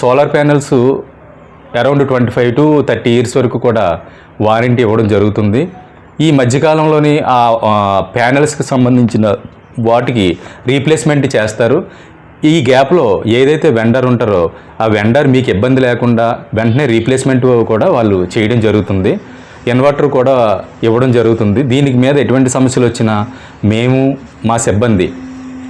Solar panels around twenty five to thirty years వరకు కూడా warranty ఇవ్వడం జరుగుతుంది. ఈ మధ్యకాలంలోని ఆ ప్యానెల్స్కి సంబంధించిన వాటికి రీప్లేస్మెంట్ చేస్తారు. ఈ గ్యాప్లో ఏదైతే వెండర్ ఉంటారో ఆ వెండర్ మీకు ఇబ్బంది లేకుండా వెంటనే రీప్లేస్మెంట్ కూడా వాళ్ళు చేయడం జరుగుతుంది. ఇన్వర్టర్ కూడా ఇవ్వడం జరుగుతుంది. దీనికి మీద ఎటువంటి సమస్యలు వచ్చినా మేము మా సిబ్బంది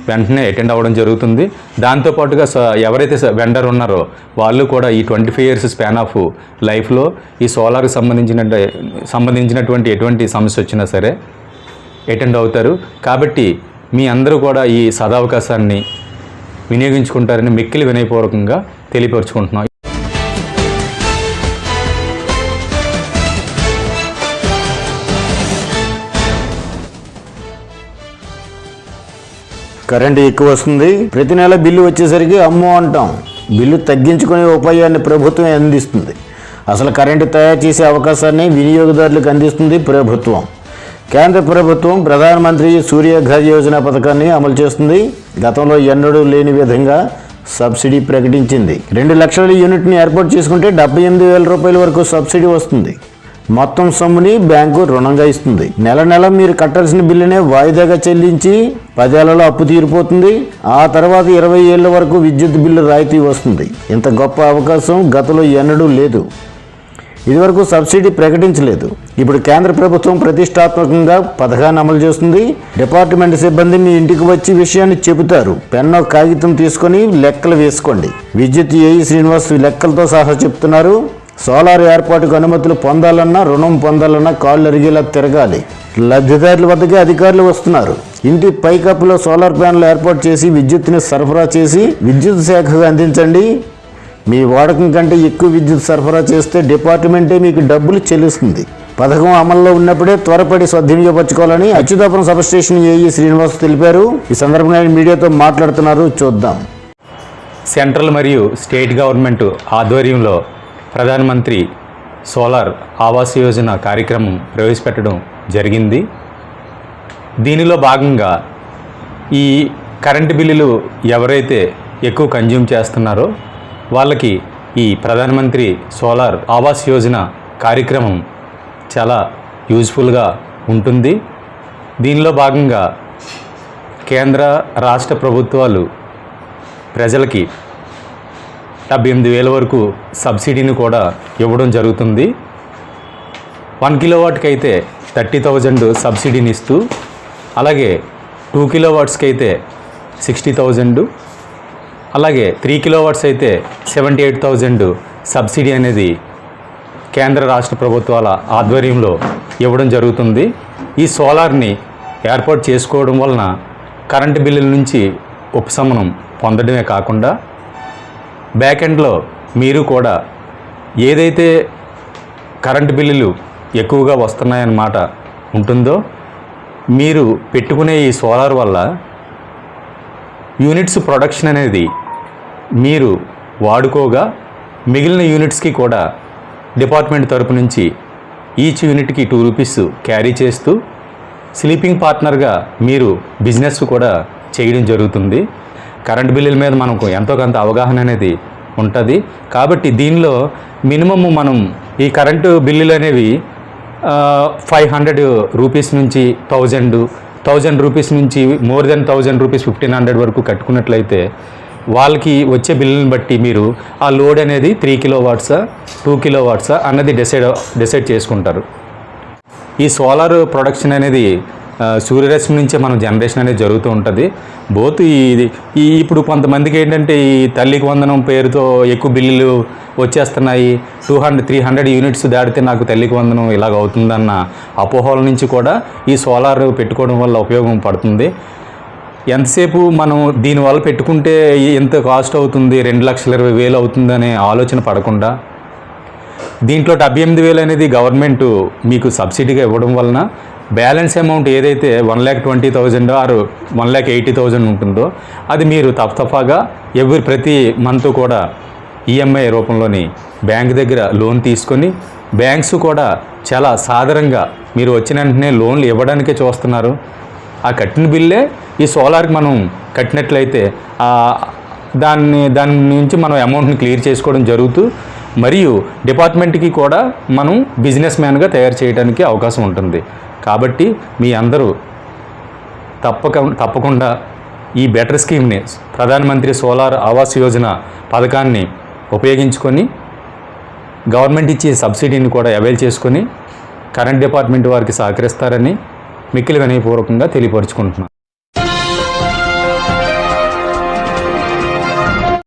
వెంటనే అటెండ్ అవ్వడం జరుగుతుంది. దాంతోపాటుగా స- ఎవరైతే వెండర్ ఉన్నారో వాళ్ళు కూడా ఈ twenty five years span of లైఫ్లో ఈ సోలార్కి సంబంధించిన సంబంధించినటువంటి ఎటువంటి సమస్య వచ్చినా సరే అటెండ్ అవుతారు. కాబట్టి మీ అందరూ కూడా ఈ సదావకాశాన్ని వినియోగించుకుంటారని మిక్కిలి వినయపూర్వకంగా తెలియపరుచుకుంటున్నాం. కరెంట్ ఎక్కువ వస్తుంది. ప్రతి నెల బిల్లు వచ్చేసరికి అమ్మో అంటాం. బిల్లు తగ్గించుకునే ఉపాయాన్ని ప్రభుత్వం అందిస్తుంది. అసలు కరెంటు తయారు చేసే అవకాశాన్ని వినియోగదారులకు అందిస్తుంది ప్రభుత్వం. కేంద్ర ప్రభుత్వం ప్రధానమంత్రి సూర్యఘర్ యోజన పథకాన్ని అమలు చేస్తుంది. గతంలో ఎన్నడూ లేని విధంగా సబ్సిడీ ప్రకటించింది. రెండు లక్షల యూనిట్ని ఏర్పాటు చేసుకుంటే డెబ్బై ఎనిమిది వేల రూపాయల వరకు సబ్సిడీ వస్తుంది. మొత్తం సొమ్ముని బ్యాంకు రుణంగా ఇస్తుంది. నెల నెల మీరు కట్టాల్సిన బిల్లునే వాయిదాగా చెల్లించి పదేళ్ళలో అప్పు తీరిపోతుంది. ఆ తర్వాత ఇరవై ఏళ్ళ వరకు విద్యుత్ బిల్లు రాయితీ వస్తుంది. ఇంత గొప్ప అవకాశం గతంలో ఎన్నడూ లేదు. ఇదివరకు సబ్సిడీ ప్రకటించలేదు. ఇప్పుడు కేంద్ర ప్రభుత్వం ప్రతిష్టాత్మకంగా పథకాన్ని అమలు చేస్తుంది. డిపార్ట్మెంట్ సిబ్బంది మీ ఇంటికి వచ్చి విషయాన్ని చెబుతారు. పెన్నో కాగితం తీసుకొని లెక్కలు వేసుకోండి. విద్యుత్ ఏఈ శ్రీనివాస్ లెక్కలతో సహా చెప్తున్నారు. సోలార్ ఏర్పాటుకు అనుమతులు పొందాలన్నా రుణం పొందాలన్నా కాళ్ళు అరిగేలా తిరగాలి. లబ్ధిదారుల వద్దకే అధికారులు వస్తున్నారు. ఇంటి పైకప్పులో సోలార్ ప్యానెల్ ఏర్పాటు చేసి విద్యుత్ని సరఫరా చేసి విద్యుత్ శాఖకు అందించండి. మీ వాడకం కంటే ఎక్కువ విద్యుత్ సరఫరా చేస్తే డిపార్ట్మెంటే మీకు డబ్బులు చెల్లిస్తుంది. పథకం అమల్లో ఉన్నప్పుడే త్వరపడి స్వధీనపరచుకోవాలని Achutapuram sub station AE Srinivas తెలిపారు. ఈ సందర్భంగా ఆయన మీడియాతో మాట్లాడుతున్నారు. చూద్దాం. సెంట్రల్ మరియు స్టేట్ గవర్నమెంట్ ఆధ్వర్యంలో ప్రధానమంత్రి సోలార్ ఆవాస్ యోజన కార్యక్రమం ప్రవేశపెట్టడం జరిగింది. దీనిలో భాగంగా ఈ కరెంటు బిల్లులు ఎవరైతే ఎక్కువ కన్జ్యూమ్ చేస్తున్నారో వాళ్ళకి ఈ ప్రధానమంత్రి సోలార్ ఆవాస్ యోజన కార్యక్రమం చాలా యూజ్ఫుల్గా ఉంటుంది. దీనిలో భాగంగా కేంద్ర రాష్ట్ర ప్రభుత్వాలు ప్రజలకి డెబ్బై ఎనిమిది వేల వరకు సబ్సిడీని కూడా ఇవ్వడం జరుగుతుంది. వన్ కిలోవాట్కి అయితే థర్టీ థౌజండ్ సబ్సిడీని ఇస్తూ అలాగే టూ కిలో వాట్స్కి అయితే సిక్స్టీ థౌజండ్ అలాగే త్రీ కిలో వాట్స్ అయితే సెవెంటీ ఎయిట్ థౌజండ్ సబ్సిడీ అనేది కేంద్ర రాష్ట్ర ప్రభుత్వాల ఆధ్వర్యంలో ఇవ్వడం జరుగుతుంది. ఈ సోలార్ని ఏర్పాటు చేసుకోవడం వలన కరెంటు బిల్లుల నుంచి ఉపశమనం పొందడమే కాకుండా బ్యాక్ ఎండ్లో మీరు కూడా ఏదైతే కరెంటు బిల్లులు ఎక్కువగా వస్తున్నాయన్నమాట ఉంటుందో మీరు పెట్టుకునే ఈ సోలార్ వల్ల యూనిట్స్ ప్రొడక్షన్ అనేది మీరు వాడుకోగా మిగిలిన యూనిట్స్కి కూడా డిపార్ట్మెంట్ తరపు నుంచి ఈచ్ యూనిట్కి టూ రూపీస్ క్యారీ చేస్తూ స్లీపింగ్ పార్ట్నర్గా మీరు బిజినెస్ కూడా చేయడం జరుగుతుంది. కరెంట్ బిల్లుల మీద మనకు ఎంతో కొంత అవగాహన అనేది ఉంటుంది. కాబట్టి దీనిలో మినిమమ్ మనం ఈ కరెంటు బిల్లులు అనేవి ఫైవ్ హండ్రెడ్ రూపీస్ నుంచి థౌజండ్ థౌజండ్ రూపీస్ నుంచి more than thousand rupees fifteen hundred వరకు కట్టుకున్నట్లయితే వాళ్ళకి వచ్చే బిల్లుని బట్టి మీరు ఆ లోడ్ అనేది త్రీ కిలో వాట్సా టూ కిలో వాట్సా అన్నది డిసైడ్ డిసైడ్ చేసుకుంటారు. ఈ సోలార్ ప్రొడక్షన్ అనేది సూర్యరశ్మి నుంచే మనం జనరేషన్ అనేది జరుగుతూ ఉంటుంది. బోత్ ఈ ఈ ఇప్పుడు కొంతమందికి ఏంటంటే ఈ తల్లికి వందనం పేరుతో ఎక్కువ బిల్లులు వచ్చేస్తున్నాయి. Two hundred three hundred units దాటితే నాకు తల్లికి వందనం ఇలాగ అవుతుందన్న అపోహల నుంచి కూడా ఈ సోలార్ పెట్టుకోవడం వల్ల ఉపయోగం పడుతుంది. ఎంతసేపు మనం దీనివల్ల పెట్టుకుంటే ఎంత కాస్ట్ అవుతుంది? రెండు లక్షల ఇరవై వేలు అవుతుందనే ఆలోచన పడకుండా. దీంట్లో డెబ్బై ఎనిమిది వేలు అనేది గవర్నమెంట్ మీకు సబ్సిడీగా ఇవ్వడం వలన బ్యాలెన్స్ అమౌంట్ ఏదైతే one lakh twenty thousand or one lakh eighty thousand ఉంటుందో అది మీరు తప్పతఫాగా ఎవరి ప్రతి మంత్ కూడా ఈఎంఐ రూపంలోని బ్యాంక్ దగ్గర లోన్ తీసుకొని బ్యాంక్స్ కూడా చాలా సాధారణంగా మీరు వచ్చిన వెంటనే లోన్లు ఇవ్వడానికే చూస్తున్నారు. ఆ కట్టిన బిల్లే ఈ సోలార్కి మనం కట్టినట్లయితే దాన్ని దాని నుంచి మనం అమౌంట్ని క్లియర్ చేసుకోవడం జరుగుతూ మరియు డిపార్ట్మెంట్కి కూడా మనం బిజినెస్ మ్యాన్గా తయారు చేయడానికి అవకాశం ఉంటుంది. కాబట్టి మీ అందరూ తప్పక తప్పకుండా ఈ బెటర్ స్కీమ్ని ప్రధానమంత్రి సోలార్ ఆవాస్ యోజన పథకాన్ని ఉపయోగించుకొని గవర్నమెంట్ ఇచ్చే సబ్సిడీని కూడా అవైల్ చేసుకొని కరెంట్ డిపార్ట్మెంట్ వారికి సహకరిస్తారని మిక్కిలి వినయపూర్వకంగా తెలియపరుచుకుంటున్నాను.